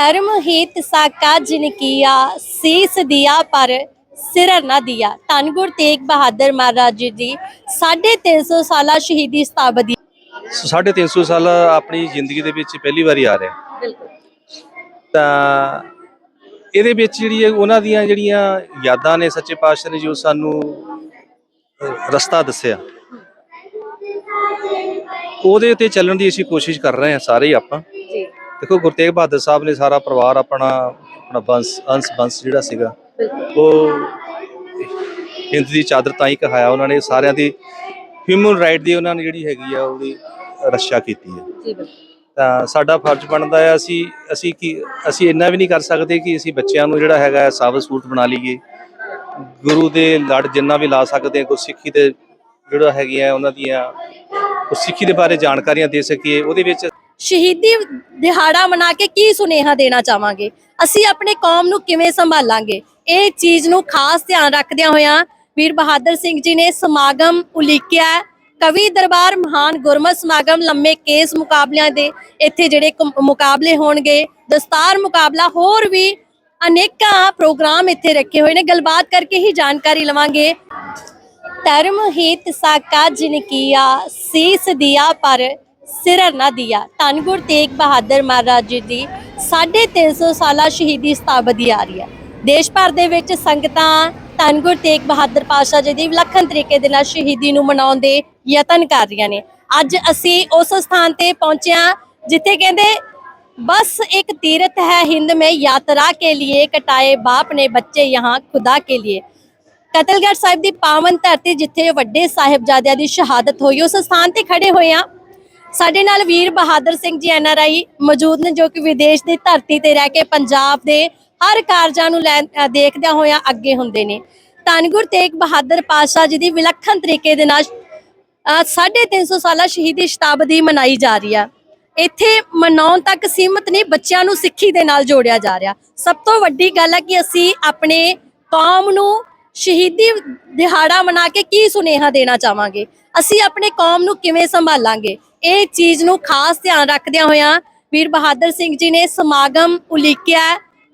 ਧਰਮ ਹਿਤ ਸਾਕਾ ਜਿਨ ਕੀਆ ਸੀਸ ਦਿਆ ਪਰ ਸਿਰ ਨਾ ਦਿਆ। ਧੰਨ ਗੁਰ ਤੇਗ ਬਹਾਦਰ ਮਹਾਰਾਜ ਜੀ ਦੀ 350 ਸਾਲਾ ਸ਼ਹੀਦੀ ਸਤਾਬਦੀ। ਸੋ ਸਾਢੇ ਤਿੰਨ ਸੌ ਸਾਲ ਆਪਣੀ ਜ਼ਿੰਦਗੀ ਦੇ ਵਿੱਚ ਪਹਿਲੀ ਵਾਰੀ ਆ ਰਿਹਾ। ਤਾਂ ਇਹਦੇ ਵਿੱਚ ਜਿਹੜੀ ਉਹਨਾਂ ਦੀਆਂ ਜਿਹੜੀਆਂ ਯਾਦਾਂ ਨੇ ਸੱਚੇ ਪਾਤਸ਼ਾਹ ਨੇ ਜੋ ਸਾਨੂੰ ਰਸਤਾ ਦੱਸਿਆ ਉਹਦੇ ਤੇ ਚੱਲਣ ਦੀ ਅਸੀਂ ਕੋਸ਼ਿਸ਼ ਕਰ ਰਹੇ ਹਾਂ ਸਾਰੇ ਹੀ ਆਪਾਂ। ਦੇਖੋ ਗੁਰੂ ਤੇਗ ਬਹਾਦਰ ਸਾਹਿਬ ਨੇ ਸਾਰਾ ਪਰਿਵਾਰ ਆਪਣਾ ਆਪਣਾ ਬੰਸ ਅੰਸ ਬੰਸ ਜਿਹੜਾ ਸੀਗਾ ਉਹ ਹਿੰਦ ਦੀ ਚਾਦਰ ਤਾਂ ਹੀ ਕਹਾਇਆ ਉਹਨਾਂ ਨੇ ਸਾਰਿਆਂ ਦੀ ਹਿਊਮਨ ਰਾਈਟ ਦੀ ਉਹਨਾਂ ਨੇ ਜਿਹੜੀ ਹੈਗੀ ਆ ਉਹਦੀ ਰੱਖਿਆ ਕੀਤੀ ਹੈ ਜੀ ਬਿਲਕੁਲ। ਤਾਂ ਸਾਡਾ ਫਰਜ਼ ਬਣਦਾ ਹੈ ਅਸੀਂ ਅਸੀਂ ਕੀ ਅਸੀਂ ਇੰਨਾ ਵੀ ਨਹੀਂ ਕਰ ਸਕਦੇ ਕਿ ਅਸੀਂ ਬੱਚਿਆਂ ਨੂੰ ਜਿਹੜਾ ਹੈਗਾ ਸਾਬਤ ਸੂਰਤ ਬਣਾ ਲਈਏ। ਗੁਰੂ ਦੇ ਲੜ ਜਿੰਨਾ ਵੀ ਲਾ ਸਕਦੇ ਹਾਂ ਗੁਰਸਿੱਖੀ ਦੇ ਜਿਹੜਾ ਹੈਗੀਆਂ ਉਹਨਾਂ ਦੀਆਂ ਗੁਰਸਿੱਖੀ ਦੇ ਬਾਰੇ ਜਾਣਕਾਰੀਆਂ ਦੇ ਸਕੀਏ ਉਹਦੇ ਵਿੱਚ ਸ਼ਹੀਦੀ ਦਿਹਾੜਾ ਮਨਾ ਕੇ ਕੀ ਸੁਨੇਹਾ ਦੇਣਾ ਚਾਹਾਂਗੇ? ਅਸੀਂ ਆਪਣੇ ਕੌਮ ਨੂੰ ਕਿਵੇਂ ਸੰਭਾਲਾਂਗੇ? ਇਹ ਚੀਜ਼ ਨੂੰ ਖਾਸ ਧਿਆਨ ਰੱਖਦਿਆਂ ਹੋਇਆਂ ਵੀਰ ਬਹਾਦਰ ਸਿੰਘ ਜੀ ਨੇ ਸਮਾਗਮ ਉਲੀਕਿਆ। ਕਵੀ ਦਰਬਾਰ ਮਹਾਨ ਗੁਰਮਤ ਸਮਾਗਮ ਲੰਮੇ ਕੇਸ ਮੁਕਾਬਲਿਆਂ ਦੇ ਇੱਥੇ ਜਿਹੜੇ ਮੁਕਾਬਲੇ ਹੋਣਗੇ, ਦਸਤਾਰ ਮੁਕਾਬਲਾ, ਹੋਰ ਵੀ ਅਨੇਕਾਂ ਪ੍ਰੋਗਰਾਮ ਇੱਥੇ ਰੱਖੇ ਹੋਏ ਨੇ। ਗੱਲਬਾਤ ਕਰਕੇ ਹੀ ਜਾਣਕਾਰੀ ਲਵਾਂਗੇ। ਧਰਮ ਹਿਤ ਸਾਕਾ ਜਿਨ ਕੀਆ, ਸੀਸ ਦਿਆ ਪਰ ਸਿਰ ਨਾ ਦਿਆ ਧੰਨ ਗੁਰ ਤੇਗ ਬਹਾਦਰ ਮਹਾਰਾਜ ਜੀ ਦੀ 350 ਸਾਲਾ ਸ਼ਹੀਦੀ ਸਤਾਬਦੀ ਆ ਰਹੀ ਹੈ ਦੇਸ਼ ਭਰ ਦੇ ਵਿੱਚ ਸੰਗਤਾਂ ਧੰਨ ਗੁਰ ਤੇਗ ਬਹਾਦਰ ਪਾਤਸ਼ਾਹ ਜੀ ਦੀ ਵਿਲੱਖਣ ਤਰੀਕੇ ਦੇ ਨਾਲ ਸ਼ਹੀਦੀ ਨੂੰ ਮਨਾਉਣ ਦੇ ਯਤਨ ਕਰ ਰਹੀਆਂ ਨੇ ਅੱਜ ਅਸੀਂ ਉਸ ਸਥਾਨ ਤੇ ਪਹੁੰਚੇ ਹਾਂ ਜਿੱਥੇ ਕਹਿੰਦੇ बस एक तीर्थ है हिंद में यात्रा के लिए कटाए बाप ने बच्चे यहाँ खुदा के लिए ਕਤਲਗੜ੍ਹ ਸਾਹਿਬ ਦੀ ਪਾਵਨ ਧਰਤੀ ਜਿੱਥੇ ਵੱਡੇ ਸਾਹਿਬਜ਼ਾਦਿਆਂ ਦੀ ਸ਼ਹਾਦਤ ਹੋਈ ਉਸ ਸਥਾਨ ਤੇ ਖੜੇ ਹੋਏ ਆ ਸਾਡੇ ਨਾਲ ਵੀਰ ਬਹਾਦਰ ਸਿੰਘ ਜੀ ਐਨਆਰਆਈ ਮੌਜੂਦ ਨੇ ਜੋ ਕਿ ਵਿਦੇਸ਼ ਦੀ ਧਰਤੀ ਤੇ ਰਹਿ ਕੇ ਪੰਜਾਬ ਦੇ ਹਰ ਕਾਰਜਾਂ ਨੂੰ ਲੈ ਦੇਖਦਿਆਂ ਹੋਇਆਂ ਅੱਗੇ ਹੁੰਦੇ ਨੇ। ਧੰਨ ਗੁਰ ਤੇਗ ਬਹਾਦਰ ਪਾਤਸ਼ਾਹ ਜੀ ਦੀ ਵਿਲੱਖਣ ਤਰੀਕੇ ਦੇ ਨਾਲ ਅ, 350 ਸਾਲਾ ਸ਼ਹੀਦੀ ਸ਼ਤਾਬਦੀ ਮਨਾਈ ਜਾ ਰਹੀ ਆ। ਇੱਥੇ ਮਨਾਉਣ ਤੱਕ ਸੀਮਤ ਨਹੀਂ ਬੱਚਿਆਂ ਨੂੰ ਸਿੱਖੀ ਦੇ ਨਾਲ ਜੋੜਿਆ ਜਾ ਰਿਹਾ। ਸਭ ਤੋਂ ਵੱਡੀ ਗੱਲ ਹੈ ਕਿ ਅਸੀਂ ਆਪਣੇ ਕੌਮ ਨੂੰ ਸ਼ਹੀਦੀ ਦਿਹਾੜਾ ਮਨਾ ਕੇ ਕੀ ਸੁਨੇਹਾ ਦੇਣਾ ਚਾਹਾਂਗੇ? ਅਸੀਂ ਆਪਣੇ ਕੌਮ ਨੂੰ ਕਿਵੇਂ ਸੰਭਾਲਾਂਗੇ? ਇਹ ਚੀਜ਼ ਨੂੰ ਖਾਸ ਧਿਆਨ ਰੱਖਦਿਆਂ ਹੋਇਆਂ ਵੀਰ ਬਹਾਦਰ ਸਿੰਘ ਜੀ ਨੇ ਸਮਾਗਮ ਉਲੀਕਿਆ।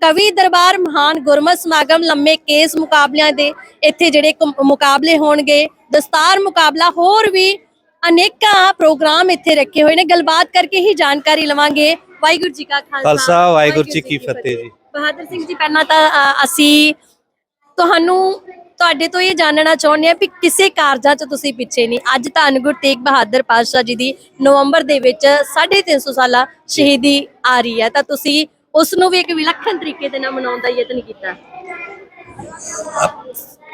ਕਵੀ ਦਰਬਾਰ ਮਹਾਨ ਗੁਰਮਤ ਸਮਾਗਮ ਲੰਮੇ ਕੇਸ ਮੁਕਾਬਲਿਆਂ ਦੇ ਇੱਥੇ ਜਿਹੜੇ ਮੁਕਾਬਲੇ ਹੋਣਗੇ ਦਸਤਾਰ ਮੁਕਾਬਲਾ ਹੋਰ ਵੀ ਅਨੇਕਾਂ ਪ੍ਰੋਗਰਾਮ ਇੱਥੇ ਰੱਖੇ ਹੋਏ ਨੇ। ਗੱਲਬਾਤ ਕਰਕੇ ਹੀ ਜਾਣਕਾਰੀ ਲਵਾਂਗੇ। ਵਾਹਿਗੁਰੂ ਜੀ ਕਾ ਖਾਲਸਾ ਵਾਹਿਗੁਰੂ ਜੀ ਕੀ ਫਤਿਹ ਜੀ। ਬਹਾਦਰ ਸਿੰਘ ਜੀ ਪਹਿਲਾਂ ਤਾਂ ਅਸੀਂ ਤੁਹਾਨੂੰ ਤੁਹਾਡੇ ਤੋਂ ਇਹ ਜਾਣਨਾ ਚਾਹੁੰਦੇ ਆ ਵੀ ਕਿਸੇ ਕਾਰਜਾਂ 'ਚ ਤੁਸੀਂ ਪਿੱਛੇ ਨਹੀਂ। ਅੱਜ ਧੰਨ ਗੁਰ ਤੇਗ ਬਹਾਦਰ ਪਾਤਸ਼ਾਹ ਜੀ ਦੀ ਨਵੰਬਰ ਦੇ ਵਿੱਚ 350 ਸਾਲਾ ਸ਼ਹੀਦੀ ਆ ਰਹੀ ਹੈ। ਤਾਂ ਤੁਸੀਂ ਉਸ ਨੂੰ ਵੀ ਇੱਕ ਵਿਲੱਖਣ ਤਰੀਕੇ ਦੇ ਨਾਲ ਮਨਾਉਣ ਦਾ ਯਤਨ ਕੀਤਾ।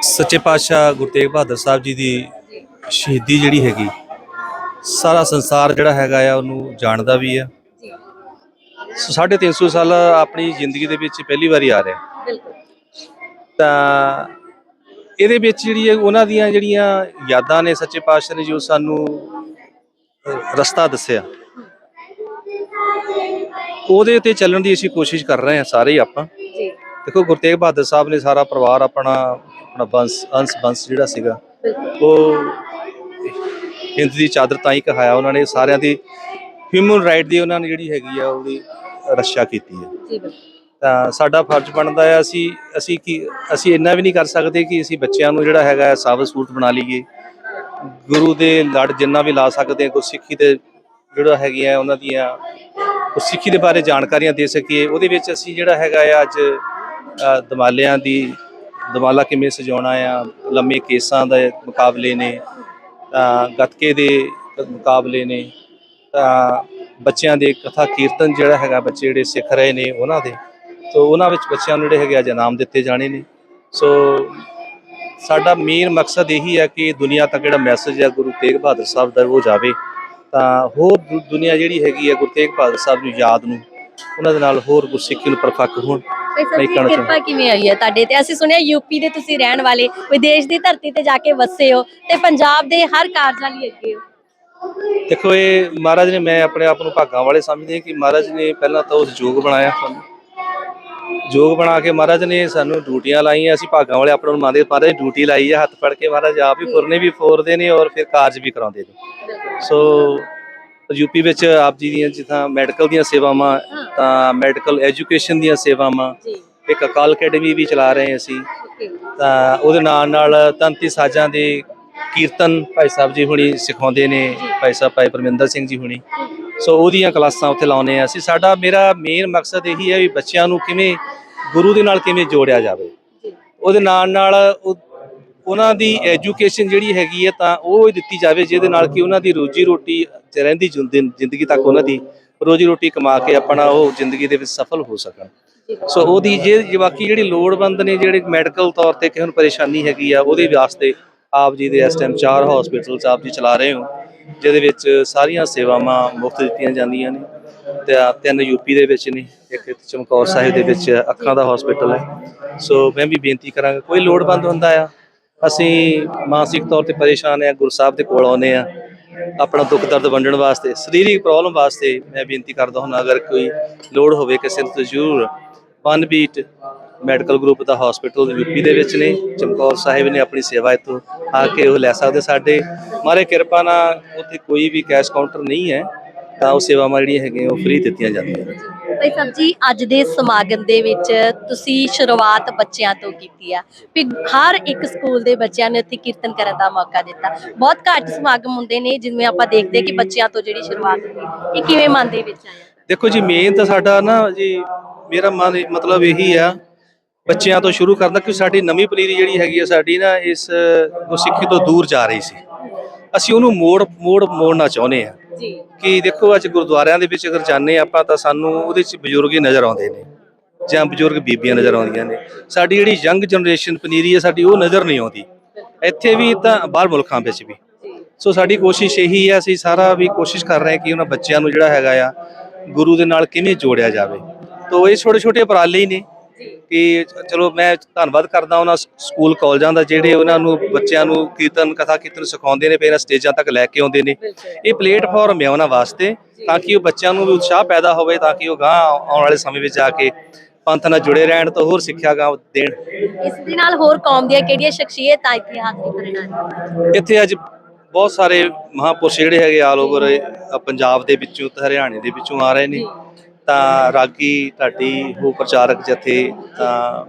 ਸੱਚੇ ਪਾਤਸ਼ਾਹ ਗੁਰੂ ਤੇਗ ਬਹਾਦਰ ਸਾਹਿਬ ਜੀ ਦੀ ਸ਼ਹੀਦੀ ਜਿਹੜੀ ਹੈਗੀ ਸਾਰਾ ਸੰਸਾਰ ਜਿਹੜਾ ਹੈਗਾ ਆ ਉਹਨੂੰ ਜਾਣਦਾ ਵੀ ਆ। ਸੋ ਸਾਢੇ ਤਿੰਨ ਸੌ ਸਾਲ ਆਪਣੀ ਜ਼ਿੰਦਗੀ ਦੇ ਵਿੱਚ ਪਹਿਲੀ ਵਾਰੀ ਆ ਰਿਹਾ। ਬਿਲਕੁਲ। ਤਾਂ ਇਹਦੇ ਵਿੱਚ ਜਿਹੜੀ ਹੈ ਉਹਨਾਂ ਦੀਆਂ ਜਿਹੜੀਆਂ ਯਾਦਾਂ ਨੇ ਸੱਚੇ ਪਾਤਸ਼ਾਹ ਨੇ ਜੋ ਸਾਨੂੰ ਰਸਤਾ ਦੱਸਿਆ ਉਹਦੇ ਤੇ ਚੱਲਣ ਦੀ ਅਸੀਂ ਕੋਸ਼ਿਸ਼ ਕਰ ਰਹੇ ਹਾਂ ਸਾਰੇ ਹੀ ਆਪਾਂ। ਜੀ। ਦੇਖੋ ਗੁਰੂ ਤੇਗ ਬਹਾਦਰ ਸਾਹਿਬ ਨੇ ਸਾਰਾ ਪਰਿਵਾਰ ਆਪਣਾ ਆਪਣਾ ਬੰਸ ਅੰਸ ਬੰਸ ਜਿਹੜਾ ਸੀਗਾ ਉਹ ਹਿੰਦ ਦੀ ਚਾਦਰ ਤਾਂ ਹੀ ਕਹਾਇਆ ਉਹਨਾਂ ਨੇ ਸਾਰਿਆਂ ਦੀ ਹਿਊਮਨ ਰਾਈਟ ਦੀ ਉਹਨਾਂ ਨੇ ਜਿਹੜੀ ਹੈਗੀ ਆ ਉਹਦੀ ਰੱਖਿਆ ਕੀਤੀ ਹੈ। ਜੀ ਬਿਲਕੁਲ। ਤਾਂ ਸਾਡਾ ਫਰਜ਼ ਬਣਦਾ ਹੈ ਅਸੀਂ ਅਸੀਂ ਕੀ, ਅਸੀਂ ਇੰਨਾ ਵੀ ਨਹੀਂ ਕਰ ਸਕਦੇ ਕਿ ਅਸੀਂ ਬੱਚਿਆਂ ਨੂੰ ਜਿਹੜਾ ਹੈਗਾ ਹੈ ਸਾਬਤ ਸੂਰਤ ਬਣਾ ਲਈਏ। ਗੁਰੂ ਦੇ ਲੜ ਜਿੰਨਾ ਵੀ ਲਾ ਸਕਦੇ ਹਾਂ ਗੁਰਸਿੱਖੀ ਦੇ ਜਿਹੜਾ ਹੈਗੀਆਂ ਉਹਨਾਂ ਦੀਆਂ ਗੁਰਸਿੱਖੀ ਦੇ ਬਾਰੇ ਜਾਣਕਾਰੀਆਂ ਦੇ ਸਕੀਏ, ਉਹਦੇ ਵਿੱਚ ਅਸੀਂ ਜਿਹੜਾ ਹੈਗਾ ਆ ਅੱਜ ਦਮਾਲਿਆਂ ਦੀ, ਦਮਾਲਾ ਕਿਵੇਂ ਸਜਾਉਣਾ ਆ, ਲੰਮੇ ਕੇਸਾਂ ਦੇ ਮੁਕਾਬਲੇ ਨੇ ਤਾਂ ਗੱਤਕੇ ਦੇ ਮੁਕਾਬਲੇ ਨੇ, ਤਾਂ ਬੱਚਿਆਂ ਦੇ ਕਥਾ ਕੀਰਤਨ ਜਿਹੜਾ ਹੈਗਾ ਬੱਚੇ ਜਿਹੜੇ ਸਿੱਖ ਰਹੇ ਨੇ ਉਹਨਾਂ ਦੇ। ਸੋ ਉਹਨਾਂ ਵਿੱਚ ਬੱਚਿਆਂ ਨੂੰ ਜਿਹੜੇ ਹੈਗੇ ਅੱਜ ਇਨਾਮ ਦਿੱਤੇ ਜਾਣੇ ਨੇ। ਸੋ ਸਾਡਾ ਮੇਨ ਮਕਸਦ ਇਹੀ ਹੈ ਕਿ ਦੁਨੀਆ ਤੱਕ ਜਿਹੜਾ ਮੈਸੇਜ ਹੈ ਗੁਰੂ ਤੇਗ ਬਹਾਦਰ ਸਾਹਿਬ ਦਾ ਉਹ ਜਾਵੇ। ਤਾਂ ਹੋਰ ਦੁਨੀਆ ਜਿਹੜੀ ਹੈਗੀ ਹੈ ਗੁਰੂ ਤੇਗ ਬਹਾਦਰ ਸਾਹਿਬ ਨੂੰ ਯਾਦ ਨੂੰ ਉਹਨਾਂ ਦੇ ਨਾਲ ਹੋਰ ਗੁਰਸਿੱਖੀ ਨੂੰ ਪਰਫੱਕ ਹੋਣ। ਭਾਈ ਸਾਹਿਬ ਨਹੀਂ ਜੀ ਕਹਿਣਾ ਕਿਰਪਾ ਕਿਵੇਂ ਆਈ ਹੈ ਤੁਹਾਡੇ ਤੇ? ਅਸੀਂ ਸੁਣਿਆ ਯੂਪੀ ਦੇ ਤੁਸੀਂ ਰਹਿਣ ਵਾਲੇ ਵਿਦੇਸ਼ ਦੀ ਧਰਤੀ ਤੇ ਜਾ ਕੇ ਵਸੇ ਹੋ ਤੇ ਪੰਜਾਬ ਦੇ ਹਰ ਕਾਰਜਾਂ ਲਈ ਅੱਗੇ ਹੋ। ਦੇਖੋ ਇਹ ਮਹਾਰਾਜ ਨੇ ਮੈਂ ਆਪਣੇ ਆਪ ਨੂੰ ਭਾਗਾਂ ਵਾਲੇ ਸਮਝਦੇ ਕਿ ਮਹਾਰਾਜ ਨੇ ਪਹਿਲਾਂ ਤਾਂ ਉਸ ਯੋਗ ਬਣਾਇਆ ਸਾਨੂੰ। ਯੋਗ ਬਣਾ ਕੇ ਮਹਾਰਾਜ ਨੇ ਸਾਨੂੰ ਡਿਊਟੀਆਂ ਲਾਈਆਂ ਅਸੀਂ ਭਾਗਾਂ ਵਾਲੇ ਆਪਾਂ ਨੂੰ ਮੰਨਦੇ ਮਹਾਰਾਜ ਡਿਊਟੀ ਲਾਈ ਹੈ ਹੱਥ ਫੜ ਕੇ ਮਹਾਰਾਜ ਆਪ ਹੀ ਫੁਰਨੇ ਵੀ ਫੋਰਦੇ ਨੇ ਔਰ ਫਿਰ ਕਾਰਜ ਵੀ ਕਰਾਉਂਦੇ ਨੇ। ਸੋ ਯੂਪੀ ਵਿੱਚ ਆਪ ਜੀ ਦੀਆਂ ਜਿੱਦਾਂ ਮੈਡੀਕਲ ਦੀਆਂ ਸੇਵਾਵਾਂ ਤਾਂ ਮੈਡੀਕਲ ਐਜੂਕੇਸ਼ਨ ਦੀਆਂ ਸੇਵਾਵਾਂ ਇੱਕ ਅਕਾਲ ਅਕੈਡਮੀ ਵੀ ਚਲਾ ਰਹੇ ਅਸੀਂ। ਤਾਂ ਉਹਦੇ ਨਾਲ ਨਾਲ ਤੰਤੀ ਸਾਜ਼ਾਂ ਦੇ ਕੀਰਤਨ ਭਾਈ ਸਾਹਿਬ ਜੀ ਹੁਣੀ ਸਿਖਾਉਂਦੇ ਨੇ ਭਾਈ ਸਾਹਿਬ ਭਾਈ ਪਰਮਿੰਦਰ ਸਿੰਘ ਜੀ ਹੁਣੀ। ਸੋ ਉਹਦੀਆਂ ਕਲਾਸਾਂ ਉੱਥੇ ਲਾਉਨੇ ਆ ਅਸੀਂ। ਸਾਡਾ ਮੇਰਾ ਮੇਨ ਮਕਸਦ ਇਹੀ ਹੈ ਵੀ ਬੱਚਿਆਂ ਨੂੰ ਕਿਵੇਂ ਗੁਰੂ ਦੇ ਨਾਲ ਕਿਵੇਂ ਜੋੜਿਆ ਜਾਵੇ। ਉਹਦੇ ਨਾਲ ਨਾਲ ਉਹ- ਉਹਨਾਂ ਦੀ ਐਜੂਕੇਸ਼ਨ ਜਿਹੜੀ ਹੈਗੀ ਹੈ ਤਾਂ ਉਹ ਹੀ ਦਿੱਤੀ ਜਾਵੇ ਜਿਹਦੇ ਨਾਲ ਕਿ ਉਹਨਾਂ ਦੀ ਰੋਜੀ ਰੋਟੀ ਰਹਿੰਦੀ ਜ਼ਿੰਦ- ਜ਼ਿੰਦਗੀ ਤੱਕ ਉਹਨਾਂ ਦੀ ਰੋਜੀ ਰੋਟੀ ਕਮਾ ਕੇ ਆਪਣਾ ਉਹ ਜ਼ਿੰਦਗੀ ਦੇ ਵਿੱਚ ਸਫਲ ਹੋ ਸਕਣ। ਸੋ ਉਹਦੀ ਜੇ ਬਾਕੀ ਜਿਹੜੀ ਲੋੜਵੰਦ ਨੇ ਜਿਹੜੇ ਮੈਡੀਕਲ ਤੌਰ ਤੇ ਕਿਸੇ ਨੂੰ ਪਰੇਸ਼ਾਨੀ ਹੈਗੀ ਆ ਉਹਦੇ ਵਾਸਤੇ ਆਪ ਜੀ ਦੇ ਇਸ ਟਾਈਮ ਚਾਰ ਹਸਪੀਟਲ ਆਪ ਜੀ ਚਲਾ ਰਹੇ ਹੋ। ਜਿਹਦੇ ਵਿੱਚ ਸਾਰੀਆਂ ਸੇਵਾਵਾਂ ਮੁਫਤ ਦਿੱਤੀਆਂ ਜਾਂਦੀਆਂ ਨੇ ਤੇ ਆਹ ਤਿੰਨ ਯੂਪੀ ਦੇ ਵਿੱਚ ਨੇ, ਇੱਕ ਚਮਕੌਰ ਸਾਹਿਬ ਦੇ ਵਿੱਚ ਅੱਖਾਂ ਦਾ ਹਸਪੀਟਲ ਹੈ। ਸੋ ਮੈਂ ਵੀ ਬੇਨਤੀ ਕਰਾਂਗਾ, ਕੋਈ ਲੋੜਵੰਦ ਹੁੰਦਾ ਆ, ਅਸੀਂ ਮਾਨਸਿਕ ਤੌਰ ਤੇ ਪਰੇਸ਼ਾਨ ਆ, ਗੁਰੂ ਸਾਹਿਬ ਦੇ ਕੋਲ ਆਉਨੇ ਆ, ਆਪਣਾ ਦੁੱਖ ਦਰਦ ਵੰਡਣ ਵਾਸਤੇ, ਸਰੀਰਕ ਪ੍ਰੋਬਲਮ ਵਾਸਤੇ ਮੈਂ ਬੇਨਤੀ ਕਰਦਾ ਹਾਂ ਅਗਰ ਕੋਈ ਲੋੜ ਹੋਵੇ ਕਿਸੇ ਨੂੰ ਤਾਂ ਜ਼ਰੂਰ ਵਨ ਬੀਟ ਮੈਡੀਕਲ ਗਰੁੱਪ ਦਾ ਹਸਪੀਟਲ ਯੂਪੀ ਦੇ ਵਿੱਚ ਨੇ। ਚਮਕੌਰ ਸਾਹਿਬ ਨੇ ਆਪਣੀ ਸੇਵਾ ਇੱਥੋਂ ਆ ਕੇ ਉਹ ਲੈ ਸਕਦੇ ਸਾਡੇ। ਮਾਰੇ ਕਿਰਪਾ ਨਾਲ ਉੱਥੇ ਕੋਈ ਵੀ ਕੈਸ਼ ਕਾਊਂਟਰ ਨਹੀਂ ਹੈ ਤਾਂ ਉਹ ਸੇਵਾਵਾਂ ਜਿਹੜੀਆਂ ਹੈਗੀਆਂ ਉਹ ਫ੍ਰੀ ਦਿੱਤੀਆਂ ਜਾਂਦੀਆਂ ਨੇ। ਭਾਈ ਸਾਹਿਬ ਜੀ ਅੱਜ ਦੇ ਸਮਾਗਮ ਦੇ ਵਿੱਚ ਤੁਸੀਂ ਸ਼ੁਰੂਆਤ ਬੱਚਿਆਂ ਤੋਂ ਕੀਤੀ ਆ। ਵੀ ਹਰ ਇੱਕ ਸਕੂਲ ਦੇ ਬੱਚਿਆਂ ਨੇ ਇੱਥੇ ਕੀਰਤਨ ਕਰਨ ਦਾ ਮੌਕਾ ਦਿੱਤਾ। ਬਹੁਤ ਘੱਟ ਸਮਾਗਮ ਹੁੰਦੇ ਨੇ ਜਿਵੇਂ ਆਪਾਂ ਦੇਖਦੇ ਕਿ ਬੱਚਿਆਂ ਤੋਂ ਜਿਹੜੀ ਸ਼ੁਰੂਆਤ ਹੁੰਦੀ ਇਹ ਕਿਵੇਂ ਮਨ ਦੇ ਵਿੱਚ ਆਇਆ? ਦੇਖੋ ਜੀ ਮੇਨ ਤਾਂ ਸਾਡਾ ਨਾ ਜੀ ਮੇਰਾ ਮਨ ਮਤਲਬ ਇਹੀ ਆ ਬੱਚਿਆਂ ਤੋਂ ਸ਼ੁਰੂ ਕਰਨਾ ਕਿ ਸਾਡੀ ਨਵੀਂ ਪਨੀਰੀ ਜਿਹੜੀ ਹੈਗੀ ਆ ਸਾਡੀ ਨਾ ਇਸ ਗੁਰਸਿੱਖੀ ਤੋਂ ਦੂਰ ਜਾ ਰਹੀ ਸੀ। ਅਸੀਂ ਉਹਨੂੰ ਮੋੜ ਮੋੜ ਮੋੜਨਾ ਚਾਹੁੰਦੇ ਆ ਜੀ। ਕਿ ਦੇਖੋ ਅੱਜ ਗੁਰਦੁਆਰਿਆਂ ਦੇ ਵਿੱਚ ਅਗਰ ਜਾਂਦੇ ਆਪਾਂ ਤਾਂ ਸਾਨੂੰ ਉਹਦੇ 'ਚ ਬਜ਼ੁਰਗ ਹੀ ਨਜ਼ਰ ਆਉਂਦੇ ਨੇ ਜਾਂ ਬਜ਼ੁਰਗ ਬੀਬੀਆਂ ਨਜ਼ਰ ਆਉਂਦੀਆਂ ਨੇ। ਸਾਡੀ ਜਿਹੜੀ ਯੰਗ ਜਨਰੇਸ਼ਨ ਪਨੀਰੀ ਹੈ ਸਾਡੀ ਉਹ ਨਜ਼ਰ ਨਹੀਂ ਆਉਂਦੀ। ਇੱਥੇ ਵੀ ਤਾਂ ਬਾਹਰ ਮੁਲਕਾਂ ਵਿੱਚ ਵੀ। ਸੋ ਸਾਡੀ ਕੋਸ਼ਿਸ਼ ਇਹੀ ਹੈ ਅਸੀਂ ਸਾਰਾ ਵੀ ਕੋਸ਼ਿਸ਼ ਕਰ ਰਹੇ ਹਾਂ ਕਿ ਉਹਨਾਂ ਬੱਚਿਆਂ ਨੂੰ ਜਿਹੜਾ ਹੈਗਾ ਆ ਗੁਰੂ ਦੇ ਨਾਲ ਕਿਵੇਂ ਜੋੜਿਆ ਜਾਵੇ। ਤੋ ਇਹ ਛੋਟੇ ਛੋਟੇ ਉਪਰਾਲੇ ਹੀ ਨੇ। ਕਿ ਚਲੋ ਮੈਂ ਧੰਨਵਾਦ ਕਰਦਾ ਉਹਨਾਂ ਸਕੂਲ ਕਾਲਜਾਂ ਦਾ ਜਿਹੜੇ ਉਹਨਾਂ ਨੂੰ ਬੱਚਿਆਂ ਨੂੰ ਕੀਰਤਨ ਕਥਾ ਕੀਰਤਨ ਸਿਖਾਉਂਦੇ ਨੇ ਪਹਿਲਾਂ ਸਟੇਜਾਂ ਤੱਕ ਲੈ ਕੇ ਆਉਂਦੇ ਨੇ। ਇਹ ਪਲੇਟਫਾਰਮ ਹੈ ਉਹਨਾਂ ਵਾਸਤੇ ਤਾਂ ਕਿ ਉਹ ਬੱਚਿਆਂ ਨੂੰ ਵੀ ਉਤਸ਼ਾਹ ਪੈਦਾ ਹੋਵੇ ਤਾਂ ਕਿ ਉਹ ਗਾਂ ਆਉਣ ਵਾਲੇ ਸਮੇਂ ਵਿੱਚ ਜਾ ਕੇ ਪੰਥ ਨਾਲ ਜੁੜੇ ਰਹਿਣ ਤਾਂ ਹੋਰ ਸਿੱਖਿਆ ਗਾਂ ਦੇਣ। ਇਸ ਦੇ ਨਾਲ ਹੋਰ ਕੌਮ ਦੀਆਂ ਕਿਹੜੀਆਂ ਸ਼ਖਸੀਅਤਾਂ ਇੱਥੇ ਹਾਜ਼ਰੀ ਭਰਨ ਇੱਥੇ ਅੱਜ ਬਹੁਤ ਸਾਰੇ ਮਹਾਪੁਰਸ਼ ਜਿਹੜੇ ਹੈਗੇ ਆਲ ਓਵਰ ਪੰਜਾਬ ਦੇ ਵਿੱਚੋਂ ਤੇ ਹਰਿਆਣੇ ਦੇ ਵਿੱਚੋਂ ਆ ਰਹੇ ਨੇ। ਤਾਂ ਰਾਗੀ ਢਾਡੀ ਹੋ ਪ੍ਰਚਾਰਕ ਜਥੇ, ਤਾਂ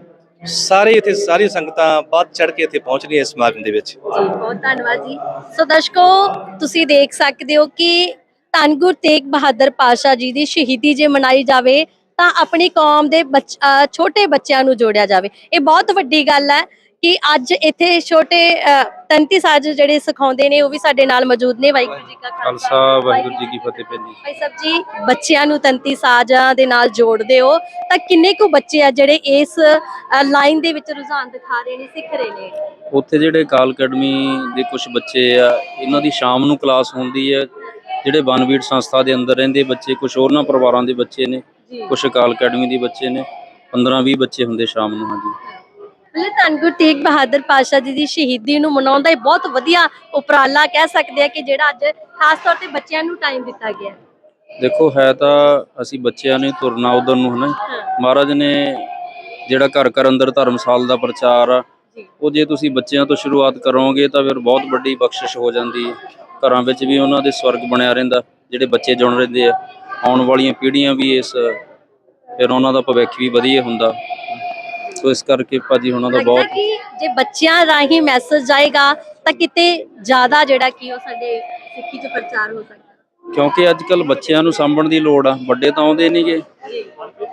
ਸਾਰੇ ਇੱਥੇ ਸਾਰੀ ਸੰਗਤਾਂ ਵੱਧ ਚੜ ਕੇ ਇੱਥੇ ਪਹੁੰਚ ਰਹੀਆਂ ਇਸ ਸਮਾਗਮ ਦੇ ਵਿੱਚ। ਜੀ, ਬਹੁਤ ਧੰਨਵਾਦ ਜੀ। ਸੋ ਦਰਸ਼ਕੋ, ਤੁਸੀਂ ਦੇਖ ਸਕਦੇ ਹੋ ਕਿ ਧੰਨ ਗੁਰੂ ਤੇਗ ਬਹਾਦਰ ਪਾਸ਼ਾ ਜੀ ਦੀ ਸ਼ਹੀਦੀ ਜੇ ਮਨਾਈ ਜਾਵੇ, ਤਾਂ ਆਪਣੀ ਕੌਮ ਦੇ ਬੱਚ- ਅਹ ਛੋਟੇ ਬੱਚਿਆਂ ਨੂੰ ਜੋੜਿਆ ਜਾਵੇ। ਇਹ ਬਹੁਤ ਵੱਡੀ ਗੱਲ ਹੈ। ਕਿ ਅੱਜ ਇੱਥੇ ਛੋਟੇ ਤੰਤੀ ਸਾਜ ਜਿਹੜੇ ਸਿਖਾਉਂਦੇ ਨੇ ਉਹ ਵੀ ਸਾਡੇ ਨਾਲ ਮੌਜੂਦ ਨੇ। ਵਾਹਿਗੁਰੂ ਜੀ ਕਾ ਖਾਲਸਾ ਵਾਹਿਗੁਰੂ ਜੀ ਕੀ ਫਤਿਹ ਪੈਂਦੀ ਭਾਈ ਸਾਹਿਬ ਜੀ ਬੱਚਿਆਂ ਨੂੰ ਤੰਤੀ ਸਾਜ਼ਾਂ ਦੇ ਨਾਲ ਜੋੜਦੇ ਹੋ। ਤਾਂ ਕਿੰਨੇ ਕੁ ਬੱਚੇ ਆ ਜਿਹੜੇ ਇਸ ਲਾਈਨ ਦੇ ਵਿੱਚ ਰੁਝਾਨ ਦਿਖਾ ਰਹੇ ਨੇ ਸਿੱਖ ਰਹੇ ਨੇ? ਉੱਥੇ ਜਿਹੜੇ ਕਾਲ ਅਕੈਡਮੀ ਦੇ ਕੁਝ ਬੱਚੇ ਆ ਇਹਨਾਂ ਦੀ ਸ਼ਾਮ ਨੂੰ ਕਲਾਸ ਹੁੰਦੀ ਹੈ। ਜਿਹੜੇ ਬਨਵੀਰ ਸੰਸਥਾ ਦੇ ਅੰਦਰ ਰਹਿੰਦੇ ਬੱਚੇ ਕੁਝ ਹੋਰਨਾਂ ਪਰਿਵਾਰਾਂ ਦੇ ਬੱਚੇ ਨੇ ਜੀ। ਕੁਝ ਕਾਲ ਅਕੈਡਮੀ ਦੇ ਬੱਚੇ ਨੇ। 15 20 ਬੱਚੇ ਹੁੰਦੇ ਸ਼ਾਮ ਨੂੰ ਹਾਂਜੀ। ਮਤਲਬ ਧੰਨ ਗੁਰੂ ਤੇਗ ਬਹਾਦਰ ਪਾਸ਼ਾ ਜੀ ਦੀ ਸ਼ਹੀਦੀ ਨੂੰ ਮਨਾਉਣ ਦਾ ਇਹ ਬਹੁਤ ਵਧੀਆ ਉਪਰਾਲਾ ਕਹਿ ਸਕਦੇ ਆ ਕਿ ਜਿਹੜਾ ਅੱਜ ਖਾਸ ਤੌਰ ਤੇ ਬੱਚਿਆਂ ਨੂੰ ਟਾਈਮ ਦਿੱਤਾ ਗਿਆ। ਦੇਖੋ ਹੈ ਤਾਂ ਅਸੀਂ ਬੱਚਿਆਂ ਨੇ ਤੁਰਨਾ ਉਧਰ ਨੂੰ ਹਨਾ ਮਹਾਰਾਜ ਨੇ ਜਿਹੜਾ ਘਰ ਘਰ ਅੰਦਰ ਧਰਮਸਾਲ ਦਾ ਪ੍ਰਚਾਰ ਆ। ਉਹ ਜੇ ਤੁਸੀਂ ਬੱਚਿਆਂ ਤੋਂ ਸ਼ੁਰੂਆਤ ਕਰੋਗੇ ਤਾਂ ਫਿਰ ਬਹੁਤ ਵੱਡੀ ਬਖਸ਼ਿਸ਼ ਹੋ ਜਾਂਦੀ ਹੈ। ਘਰਾਂ ਵਿੱਚ ਵੀ ਉਹਨਾਂ ਦੇ ਸਵਰਗ ਬਣਿਆ ਰਹਿੰਦਾ ਜਿਹੜੇ ਬੱਚੇ ਜੁੜ ਰਹਿੰਦੇ ਆ। ਆਉਣ ਵਾਲੀਆਂ ਪੀੜ੍ਹੀਆਂ ਵੀ ਇਸ ਫਿਰ ਉਹਨਾਂ ਦਾ ਭਵਿੱਖ ਵੀ ਵਧੀਆ ਹੁੰਦਾ। ਸੋ ਇਸ ਕਰਕੇ ਭਾਜੀ ਉਹਨਾਂ ਦਾ ਲੱਗਦਾ ਬਹੁਤ ਕਿ ਜੇ ਬੱਚਿਆਂ ਰਾਹੀਂ ਮੈਸੇਜ ਜਾਏਗਾ ਤਾਂ ਕਿਤੇ ਜ਼ਿਆਦਾ ਜਿਹੜਾ ਕੀ ਉਹ ਸਾਡੇ ਸਿੱਖੀ 'ਚ ਪ੍ਰਚਾਰ ਹੋ ਸਕਦਾ। ਕਿਉਂਕਿ ਅੱਜ ਕੱਲ ਬੱਚਿਆਂ ਨੂੰ ਸਾਂਭਣ ਦੀ ਲੋੜ ਆ ਵੱਡੇ ਤਾਂ ਆਉਂਦੇ ਨਹੀਂਗੇ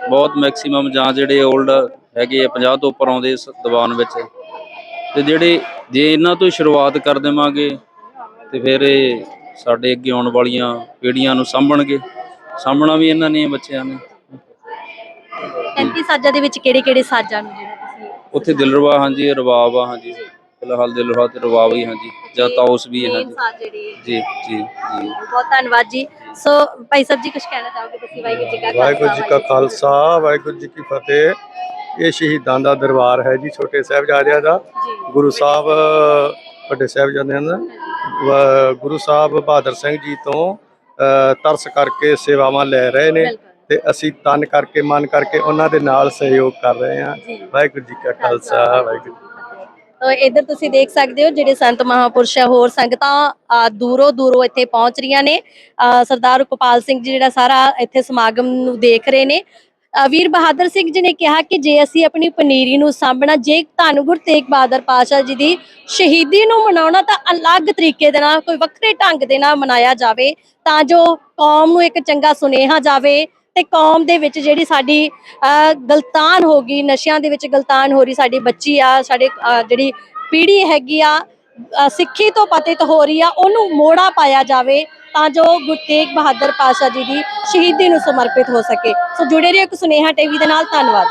ਬਹੁਤ ਮੈਕਸਿਮਮ ਜਾਂ ਜਿਹੜੇ 올ਡ ਹੈਗੇ ਆ 50 ਤੋਂ ਉੱਪਰ ਆਉਂਦੇ ਇਸ ਦੀਵਾਨ ਵਿੱਚ। ਤੇ ਜਿਹੜੇ ਜੇ ਇਹਨਾਂ ਤੋਂ ਹੀ ਸ਼ੁਰੂਆਤ ਕਰ ਦੇਵਾਂਗੇ ਤੇ ਫਿਰ ਇਹ ਸਾਡੇ ਅੱਗੇ ਆਉਣ ਵਾਲੀਆਂ ਪੀੜ੍ਹੀਆਂ ਨੂੰ ਸਾਂਭਣਗੇ। ਸਾਂਭਣਾ ਵੀ ਇਹਨਾਂ ਨੇ ਬੱਚਿਆਂ ਨੇ। ਤੰਤੀ ਸਾਜ਼ਾਂ ਦੇ ਵਿੱਚ ਕਿਹੜੇ ਕਿਹੜੇ ਸਾਜ਼ਾਂ ਨੂੰ ਜਿਹੜਾ ਤੁਸੀਂ ਉੱਥੇ ਦਿਲਰਵਾ ਹਾਂਜੀ ਰਵਾਬ ਆ ਹਾਂਜੀ। ਫਿਲਹਾਲ ਦਿਲਰਵਾ ਤੇ ਰਵਾਬ ਹੀ ਹਾਂਜੀ। ਜਾਂ ਤਾਉਸ ਵੀ ਹੈ main ਹਾਂਜੀ। ਸਾਜ਼ ਜਿਹੜੀ ਹੈ। ਜੀ ਜੀ ਜੀ। ਬਹੁਤ ਧੰਨਵਾਦ ਜੀ। ਸੋ ਭਾਈ ਸਾਹਿਬ ਜੀ ਕੁਝ ਕਹਿਣਾ ਚਾਹੋਗੇ ਤੁਸੀਂ? ਵਾਹਿਗੁਰੂ ਜੀ ਕਾ ਵਾਹਿਗੁਰੂ ਜੀ ਕਾ ਖਾਲਸਾ ਵਾਹਿਗੁਰੂ ਜੀ ਕੀ ਫਤਿਹ। ਇਹ ਸ਼ਹੀਦਾਂ ਦਾ ਦਰਬਾਰ ਹੈ ਜੀ ਛੋਟੇ ਸਾਹਿਬਜ਼ਾਦਿਆਂ ਦਾ। ਜੀ। ਗੁਰੂ ਸਾਹਿਬ ਵੱਡੇ ਸਾਹਿਬਜ਼ਾਦਿਆਂ ਦਾ। ਵ- ਗੁਰੂ ਸਾਹਿਬ ਬਹਾਦਰ ਸਿੰਘ ਜੀ ਤੋਂ ਅ, ਤਰਸ ਕਰਕੇ ਸੇਵਾਵਾਂ ਲੈ ਰਹੇ ਨੇ। ਬਿਲਕੁਲ ਤੇ ਅਸੀਂ ਤਨ ਕਰਕੇ ਮਨ ਕਰਕੇ ਉਹਨਾਂ ਦੇ ਨਾਲ ਸਹਿਯੋਗ ਕਰ ਰਹੇ ਹਾਂ। ਵਾਹਿਗੁਰੂ ਜੀ ਕਾ ਖਾਲਸਾ ਵਾਹਿਗੁਰੂ ਤਾਂ ਇੱਧਰ ਤੁਸੀਂ ਦੇਖ ਸਕਦੇ ਹੋ ਜਿਹੜੇ ਸੰਤ ਮਹਾਪੁਰਸ਼ ਹੋਰ ਸੰਗਤਾਂ ਦੂਰੋਂ ਦੂਰੋਂ ਇੱਥੇ ਪਹੁੰਚ ਰਹੀਆਂ ਨੇ। ਸਰਦਾਰ ਗੋਪਾਲ ਸਿੰਘ ਜੀ ਜਿਹੜਾ ਸਾਰਾ ਇੱਥੇ ਸਮਾਗਮ ਨੂੰ ਦੇਖ ਰਹੇ ਨੇ। ਵੀਰ ਬਹਾਦਰ ਸਿੰਘ ਜੀ ਨੇ ਕਿਹਾ ਕਿ ਜੇ ਅਸੀਂ ਆਪਣੀ ਪਨੀਰੀ ਨੂੰ ਸਾਂਭਣਾ ਜੇ ਧੰਨ ਗੁਰ ਤੇਗ ਬਹਾਦਰ ਪਾਤਸ਼ਾਹ ਜੀ ਦੀ ਸ਼ਹੀਦੀ ਨੂੰ ਮਨਾਉਣਾ ਤਾਂ ਅਲੱਗ ਤਰੀਕੇ ਦੇ ਨਾਲ ਕੋਈ ਵੱਖਰੇ ਢੰਗ ਦੇ ਨਾਲ ਮਨਾਇਆ ਜਾਵੇ ਤਾਂ ਜੋ ਕੌਮ ਨੂੰ ਇੱਕ ਚੰਗਾ ਸੁਨੇਹਾ ਜਾਵੇ। ਤੇ ਕੌਮ ਦੇ ਵਿੱਚ ਜਿਹੜੀ ਸਾਡੀ ਅ, ਗਲਤਾਨ ਹੋ ਗਈ ਨਸ਼ਿਆਂ ਦੇ ਵਿੱਚ ਗਲਤਾਨ ਹੋ ਰਹੀ ਸਾਡੀ ਬੱਚੀ ਆ ਸਾਡੇ ਜਿਹੜੀ ਪੀੜ੍ਹੀ ਹੈਗੀ ਆ ਸਿੱਖੀ ਤੋਂ ਪਤਿਤ ਹੋ ਰਹੀ ਆ ਉਹਨੂੰ ਮੋੜਾ ਪਾਇਆ ਜਾਵੇ ਤਾਂ ਜੋ ਗੁਰੂ ਤੇਗ ਬਹਾਦਰ ਪਾਤਸ਼ਾਹ ਜੀ ਦੀ ਸ਼ਹੀਦੀ ਨੂੰ ਸਮਰਪਿਤ ਹੋ ਸਕੇ। ਸੋ ਜੁੜੇ ਰਹੋ ਇੱਕ ਸੁਨੇਹਾ ਟੀਵੀ ਦੇ ਨਾਲ ਧੰਨਵਾਦ।